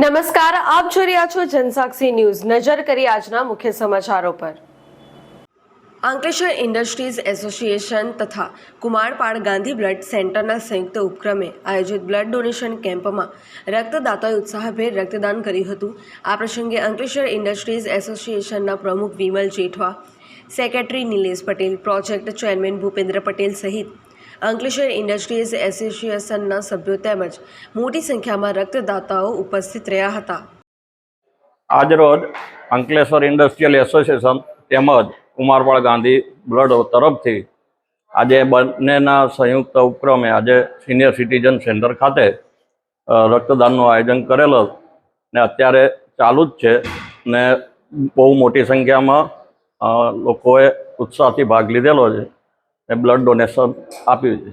નમસ્કાર, આપ જોઈ રહ્યા છો જનસાક્ષી ન્યૂઝ. નજર કરી આજના મુખ્ય સમાચારો પર. અંકલેશ્વર ઇન્ડસ્ટ્રીઝ એસોસિએશન તથા કુમારપાડ ગાંધી બ્લડ સેન્ટરના સંયુક્ત ઉપક્રમે આયોજિત બ્લડ ડોનેશન કેમ્પમાં રક્તદાતાએ ઉત્સાહભેર રક્તદાન કર્યું હતું. આ પ્રસંગે અંકલેશ્વર ઇન્ડસ્ટ્રીઝ એસોસિએશનના પ્રમુખ Vimal Jethwa, secretary Nilesh Patel, project chairman Bhupendra Patel સહિત અંકલેશ્વર ઇન્ડસ્ટ્રીઝ એસોસિએશનના સભ્યો તેમજ મોટી સંખ્યામાં રક્તદાતાઓ ઉપસ્થિત રહ્યા હતા. આજરોજ અંકલેશ્વર ઇન્ડસ્ટ્રીયલ એસોસિએશન તેમજ કુમારપાળ ગાંધી બ્લડ તરફથી આજે બંનેના સંયુક્ત ઉપક્રમે આજે સિનિયર સિટીઝન સેન્ટર ખાતે રક્તદાનનું આયોજન કરેલું ને અત્યારે ચાલુ જ છે ને બહુ મોટી સંખ્યામાં લોકોએ ઉત્સાહથી ભાગ લીધેલો છે. ને બ્લડ ડોનેશન આપ્યું છે.